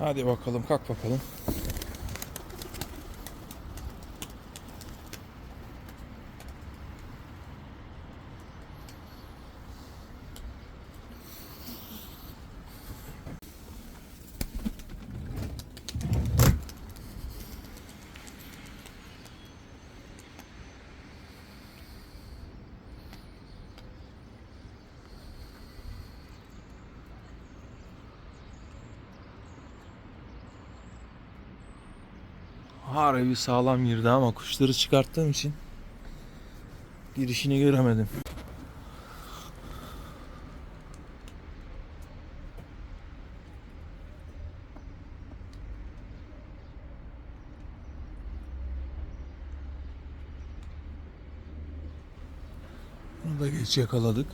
Hadi bakalım kalk bakalım. Harbi sağlam girdi ama kuşları çıkarttığım için girişini göremedim. Bunu da geç yakaladık.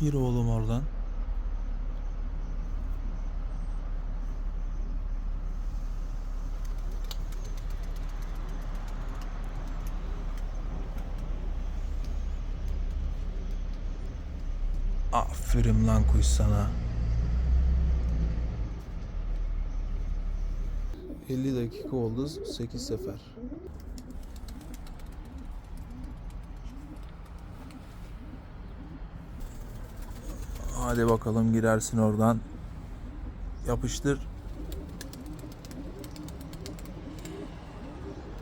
Gir oğlum oradan. Aferin lan kuş sana. 50 dakika oldu 8 sefer. Hadi bakalım girersin oradan. Yapıştır.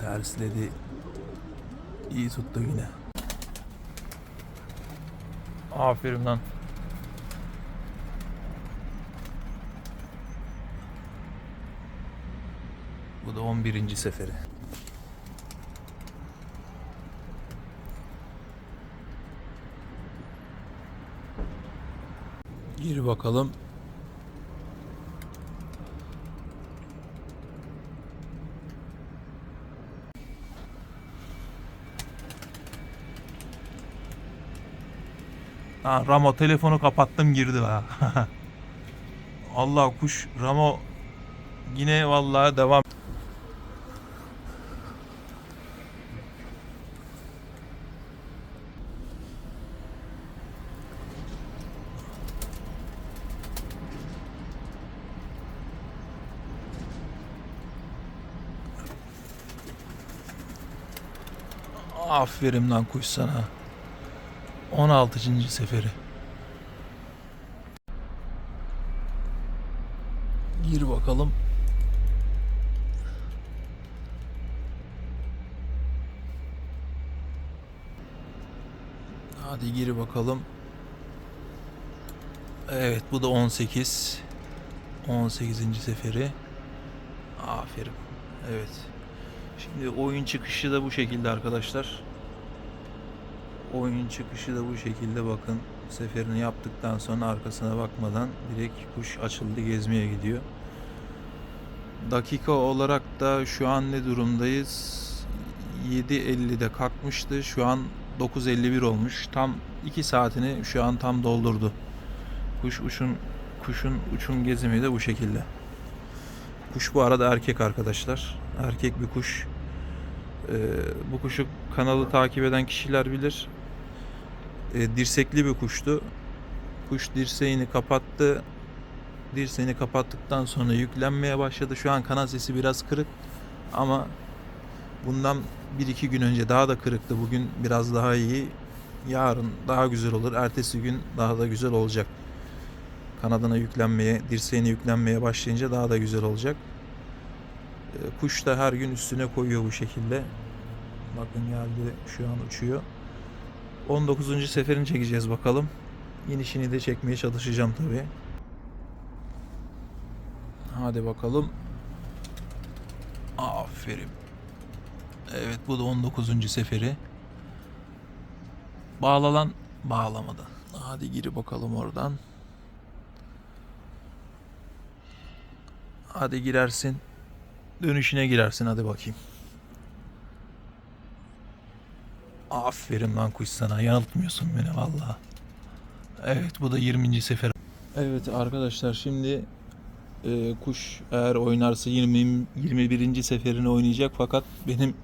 Tersledi. İyi tuttu yine. Aferin lan. Bu da 11. seferi. Gir bakalım. Ha, Ramo telefonu kapattım girdi ha. Allah kuş Ramo yine vallahi devam. Aferin lan kuş sana. 16. seferi. Gir bakalım. Hadi gir bakalım. Evet bu da 18. 18. seferi. Aferin. Evet. Şimdi oyun çıkışı da bu şekilde arkadaşlar. Oyun çıkışı da bu şekilde bakın. Seferini yaptıktan sonra arkasına bakmadan direkt kuş açıldı gezmeye gidiyor. Dakika olarak da şu an ne durumdayız? 7.50'de kalkmıştı. Şu an 9.51 olmuş. Tam 2 saatini şu an tam doldurdu. Kuş uçun kuşun uçun gezimi de bu şekilde. Kuş bu arada erkek arkadaşlar. Erkek bir kuş. Ee, bu kuşu kanalı takip eden kişiler bilir. Ee, dirsekli bir kuştu. Kuş dirseğini kapattı. Dirseğini kapattıktan sonra yüklenmeye başladı. Şu an kanal sesi biraz kırık ama bundan 1-2 gün önce daha da kırıktı. Bugün biraz daha iyi. Yarın daha güzel olur. Ertesi gün daha da güzel olacak. Kanadına yüklenmeye, dirseğine yüklenmeye başlayınca daha da güzel olacak. Ee, Kuş da her gün üstüne koyuyor bu şekilde. Bakın geldi şu an uçuyor. 19. seferini çekeceğiz bakalım. İnişini de çekmeye çalışacağım tabii. Hadi bakalım. Aferin. Evet bu da 19. seferi. Bağlanan bağlamadı. Hadi gir bakalım oradan. Hadi girersin. Dönüşüne girersin hadi bakayım. Aferin lan kuş sana yanıltmıyorsun beni valla. Evet bu da 20. sefer. Evet arkadaşlar şimdi e, kuş eğer oynarsa 20 21. seferini oynayacak fakat benim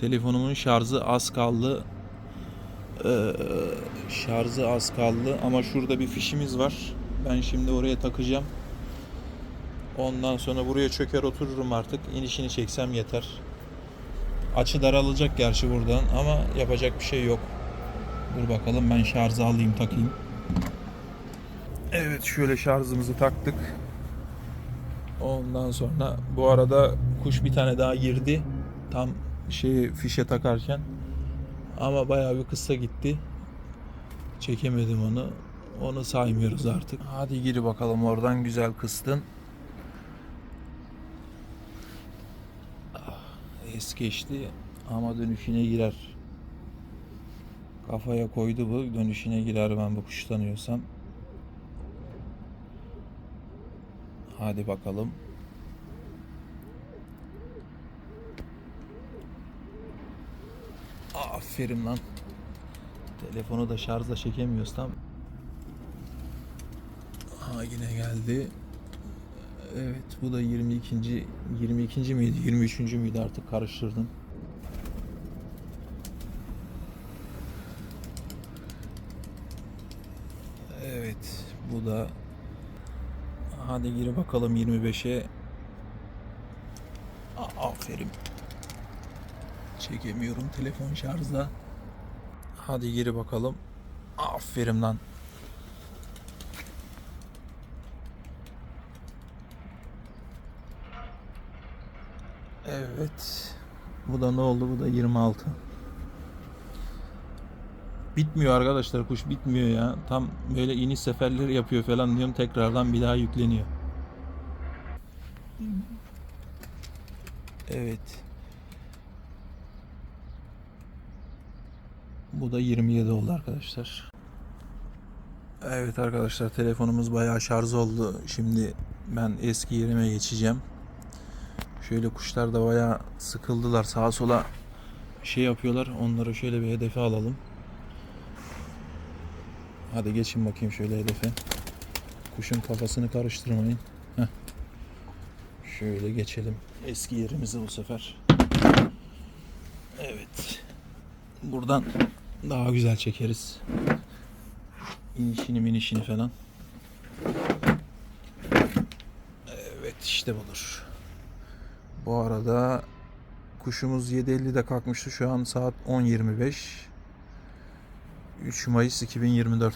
Telefonumun şarjı az kaldı. Ee, şarjı az kaldı ama şurada bir fişimiz var. Ben şimdi oraya takacağım. Ondan sonra buraya çöker otururum artık. İnişini çeksem yeter. Açı daralacak gerçi buradan ama yapacak bir şey yok. Dur bakalım ben şarjı alayım takayım. Evet şöyle şarjımızı taktık. Ondan sonra bu arada kuş bir tane daha girdi. Tam şeyi fişe takarken. Ama bayağı bir kısa gitti. Çekemedim onu. Onu saymıyoruz artık. Hadi gir bakalım oradan güzel kıstın. Es geçti ama dönüşüne girer. Kafaya koydu bu. Dönüşüne girer ben bu kuşu tanıyorsam. Hadi bakalım. Aferin lan. Telefonu da şarjla çekemiyoruz tam. Ha yine geldi. Evet bu da 22. 22. miydi? 23. müydü artık karıştırdım. Evet bu da Hadi gir bakalım 25'e. A- Aferin. Çekemiyorum telefon şarjda. Hadi gir bakalım. Aferin lan. Evet. Bu da ne oldu? Bu da 26. Bitmiyor arkadaşlar kuş bitmiyor ya. Tam böyle iniş seferleri yapıyor falan diyorum tekrardan bir daha yükleniyor. Evet. Bu da 27 oldu arkadaşlar. Evet arkadaşlar telefonumuz bayağı şarj oldu. Şimdi ben eski yerime geçeceğim. Şöyle kuşlar da bayağı sıkıldılar. Sağa sola şey yapıyorlar. Onları şöyle bir hedefe alalım. Hadi geçin bakayım şöyle hedefe. Kuşun kafasını karıştırmayın. Heh. Şöyle geçelim eski yerimize bu sefer. Evet. Buradan daha güzel çekeriz. İnişini minişini falan. Evet işte budur. Bu arada kuşumuz 7.50'de kalkmıştı. Şu an saat 10.25. 3 Mayıs 2024.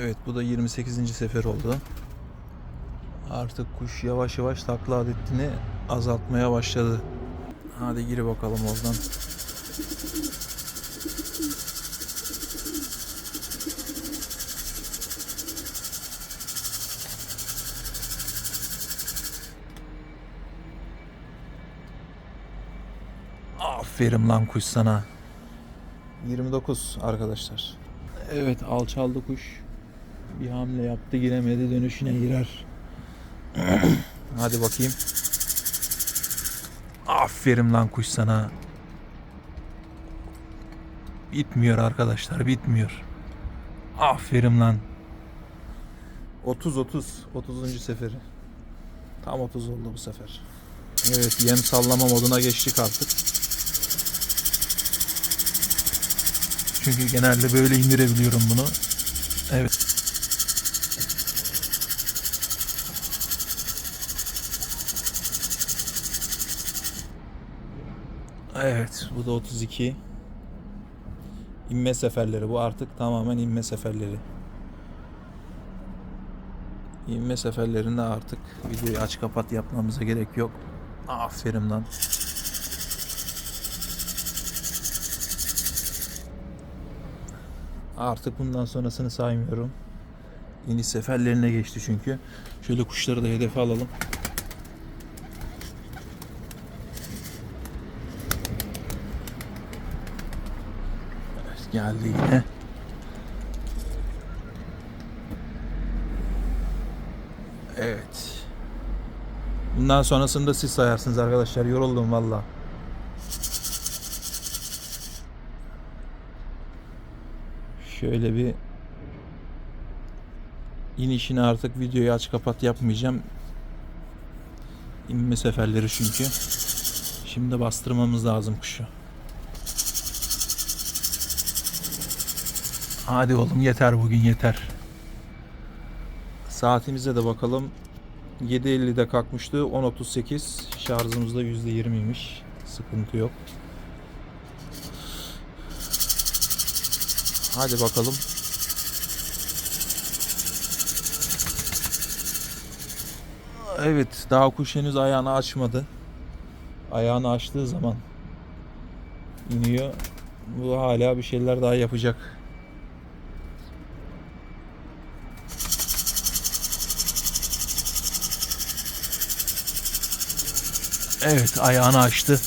Evet bu da 28. sefer oldu. Artık kuş yavaş yavaş takla adetini azaltmaya başladı. Hadi gir bakalım oradan. Aferin lan kuş sana. 29 arkadaşlar. Evet alçaldı kuş. Bir hamle yaptı giremedi dönüşüne girer. Hadi bakayım. Aferin lan kuş sana. Bitmiyor arkadaşlar bitmiyor. Aferin lan. 30 30 30. seferi. Tam 30 oldu bu sefer. Evet yem sallama moduna geçtik artık. Çünkü genelde böyle indirebiliyorum bunu. Evet. Evet, bu da 32. İnme seferleri bu artık tamamen inme seferleri. İnme seferlerinde artık videoyu aç kapat yapmamıza gerek yok. Aferin lan. Artık bundan sonrasını saymıyorum. İniş seferlerine geçti çünkü. Şöyle kuşları da hedefe alalım. Geldi yine. Evet. Bundan sonrasını da siz sayarsınız arkadaşlar. Yoruldum valla. Şöyle bir inişini artık videoyu aç kapat yapmayacağım. İnme seferleri çünkü. Şimdi bastırmamız lazım kuşu. Hadi oğlum yeter bugün yeter. Saatimize de bakalım. 7.50'de kalkmıştı. 10.38 şarjımızda %20'ymiş. Sıkıntı yok. Hadi bakalım. Evet, daha kuş henüz ayağını açmadı. Ayağını açtığı zaman iniyor. Bu hala bir şeyler daha yapacak. Evet, ayağını açtı.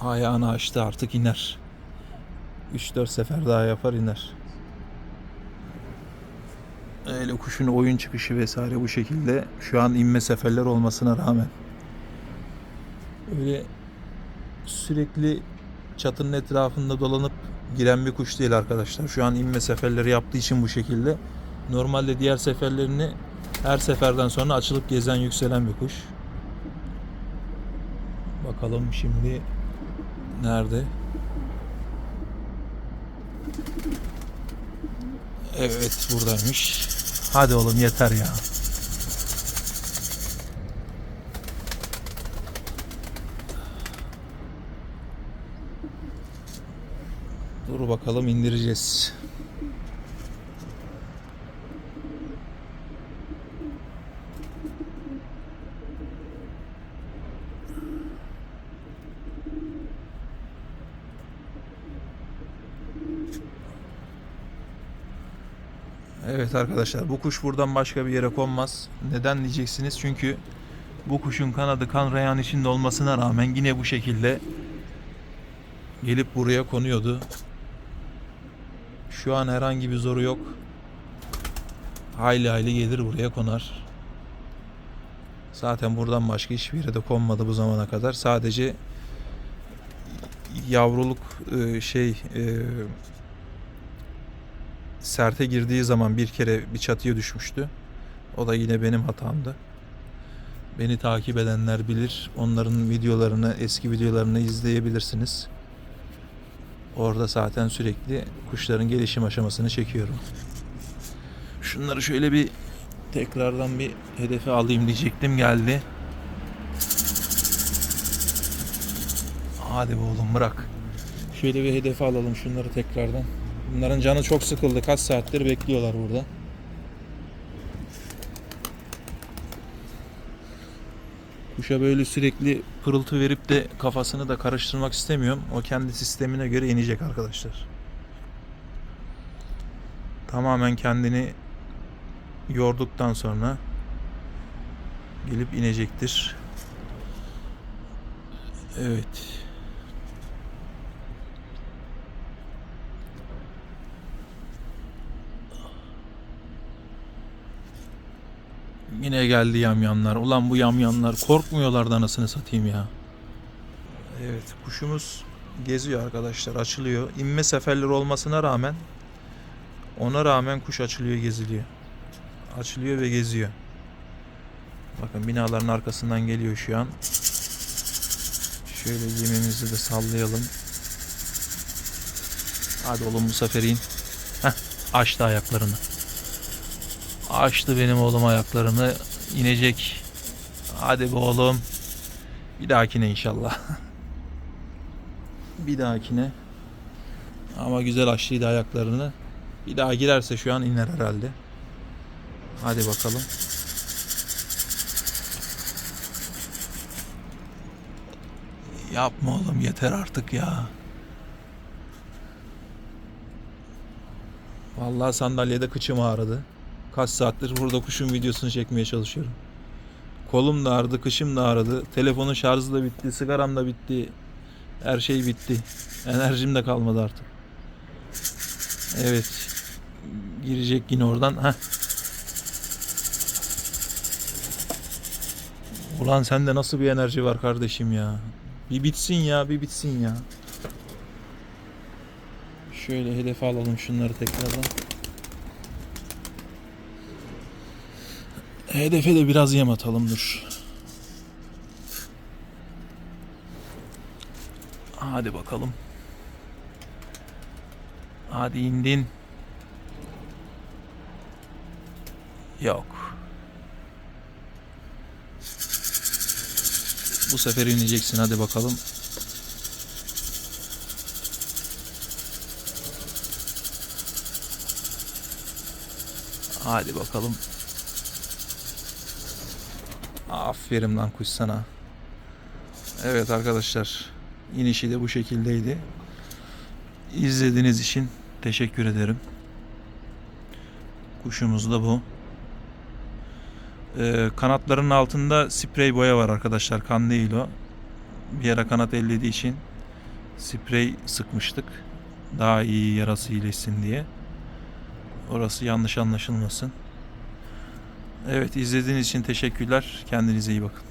Ayağını açtı artık iner. 3-4 sefer daha yapar iner. Öyle kuşun oyun çıkışı vesaire bu şekilde şu an inme seferler olmasına rağmen. Öyle sürekli çatının etrafında dolanıp giren bir kuş değil arkadaşlar. Şu an inme seferleri yaptığı için bu şekilde. Normalde diğer seferlerini her seferden sonra açılıp gezen yükselen bir kuş. Bakalım şimdi nerede? Evet buradaymış. Hadi oğlum yeter ya. Dur bakalım indireceğiz. Evet arkadaşlar bu kuş buradan başka bir yere konmaz. Neden diyeceksiniz? Çünkü bu kuşun kanadı kan reyan içinde olmasına rağmen yine bu şekilde gelip buraya konuyordu. Şu an herhangi bir zoru yok. Hayli hayli gelir buraya konar. Zaten buradan başka hiçbir yere de konmadı bu zamana kadar. Sadece yavruluk e, şey e, serte girdiği zaman bir kere bir çatıya düşmüştü. O da yine benim hatamdı. Beni takip edenler bilir. Onların videolarını, eski videolarını izleyebilirsiniz. Orada zaten sürekli kuşların gelişim aşamasını çekiyorum. Şunları şöyle bir tekrardan bir hedefe alayım diyecektim geldi. Hadi oğlum bırak. Şöyle bir hedefe alalım şunları tekrardan. Bunların canı çok sıkıldı. Kaç saattir bekliyorlar burada. Kuşa böyle sürekli pırıltı verip de kafasını da karıştırmak istemiyorum. O kendi sistemine göre inecek arkadaşlar. Tamamen kendini yorduktan sonra gelip inecektir. Evet. Yine geldi yamyanlar. Ulan bu yamyanlar korkmuyorlar da anasını satayım ya. Evet kuşumuz geziyor arkadaşlar açılıyor. İnme seferleri olmasına rağmen ona rağmen kuş açılıyor geziliyor. Açılıyor ve geziyor. Bakın binaların arkasından geliyor şu an. Şöyle yemimizi de sallayalım. Hadi oğlum bu sefer in. Heh, açtı ayaklarını. Açtı benim oğlum ayaklarını. inecek. Hadi be oğlum. Bir dahakine inşallah. bir dahakine. Ama güzel açtıydı ayaklarını. Bir daha girerse şu an iner herhalde. Hadi bakalım. Yapma oğlum yeter artık ya. Vallahi sandalyede kıçım ağrıdı. Kaç saattir burada kuşun videosunu çekmeye çalışıyorum. Kolum da ağrıdı, kışım da ağrıdı. Telefonun şarjı da bitti, sigaram da bitti. Her şey bitti. Enerjim de kalmadı artık. Evet. Girecek yine oradan. Heh. Ulan sende nasıl bir enerji var kardeşim ya. Bir bitsin ya, bir bitsin ya. Şöyle hedefe alalım şunları tekrardan. Hedefe de biraz yem atalım dur. Hadi bakalım. Hadi indin. Yok. Bu sefer ineceksin hadi bakalım. Hadi bakalım. Aferin lan kuş sana. Evet arkadaşlar. inişi de bu şekildeydi. İzlediğiniz için teşekkür ederim. Kuşumuz da bu. Ee, kanatlarının altında sprey boya var arkadaşlar. Kan değil o. Bir ara kanat ellediği için sprey sıkmıştık. Daha iyi yarası iyileşsin diye. Orası yanlış anlaşılmasın. Evet izlediğiniz için teşekkürler. Kendinize iyi bakın.